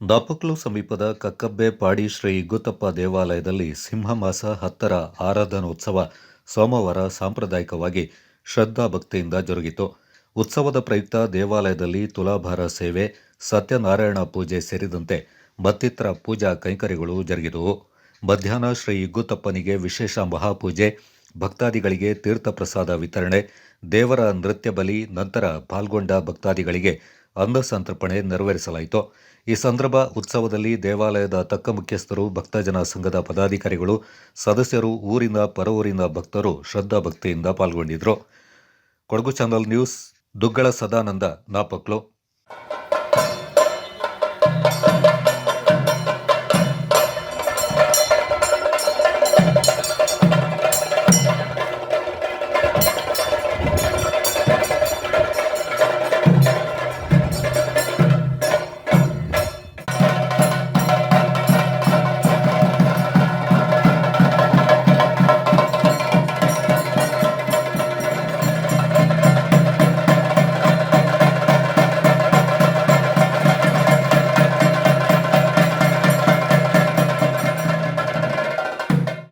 ದಾಪಕ್ಲು ಸಮೀಪದ ಕಕ್ಕಬ್ಬೆ ಪಾಡಿ ಶ್ರೀ ಇಗ್ಗುತ್ತಪ್ಪ ದೇವಾಲಯದಲ್ಲಿ ಸಿಂಹಮಾಸ ಹತ್ತರ ಆರಾಧನೋತ್ಸವ ಸೋಮವಾರ ಸಾಂಪ್ರದಾಯಿಕವಾಗಿ ಶ್ರದ್ಧಾಭಕ್ತಿಯಿಂದ ಜರುಗಿತು. ಉತ್ಸವದ ಪ್ರಯುಕ್ತ ದೇವಾಲಯದಲ್ಲಿ ತುಲಾಭಾರ ಸೇವೆ, ಸತ್ಯನಾರಾಯಣ ಪೂಜೆ ಸೇರಿದಂತೆ ಮತ್ತಿತರ ಪೂಜಾ ಕೈಂಕರ್ಯಗಳು ಜರುಗಿದವು. ಮಧ್ಯಾಹ್ನ ಶ್ರೀ ಇಗ್ಗುತ್ತಪ್ಪನಿಗೆ ವಿಶೇಷ ಮಹಾಪೂಜೆ ಭಕ್ತಾದಿಗಳಿಗೆ ತೀರ್ಥ ಪ್ರಸಾದ ವಿತರಣೆ, ದೇವರ ನೃತ್ಯ ಬಲಿ, ನಂತರ ಪಾಲ್ಗೊಂಡ ಭಕ್ತಾದಿಗಳಿಗೆ ಅನ್ನಸಂತರ್ಪಣೆ ನೆರವೇರಿಸಲಾಯಿತು. ಈ ಸಂದರ್ಭ ಉತ್ಸವದಲ್ಲಿ ದೇವಾಲಯದ ತಕ್ಕ ಮುಖ್ಯಸ್ಥರು, ಭಕ್ತಜನ ಸಂಘದ ಪದಾಧಿಕಾರಿಗಳು, ಸದಸ್ಯರು, ಊರಿನ ಪರವೂರಿನ ಭಕ್ತರು ಶ್ರದ್ಧಾ ಭಕ್ತಿಯಿಂದ ಪಾಲ್ಗೊಂಡಿದ್ದರು. Kodagu channel news, Duggala Sadananda, Napoklu.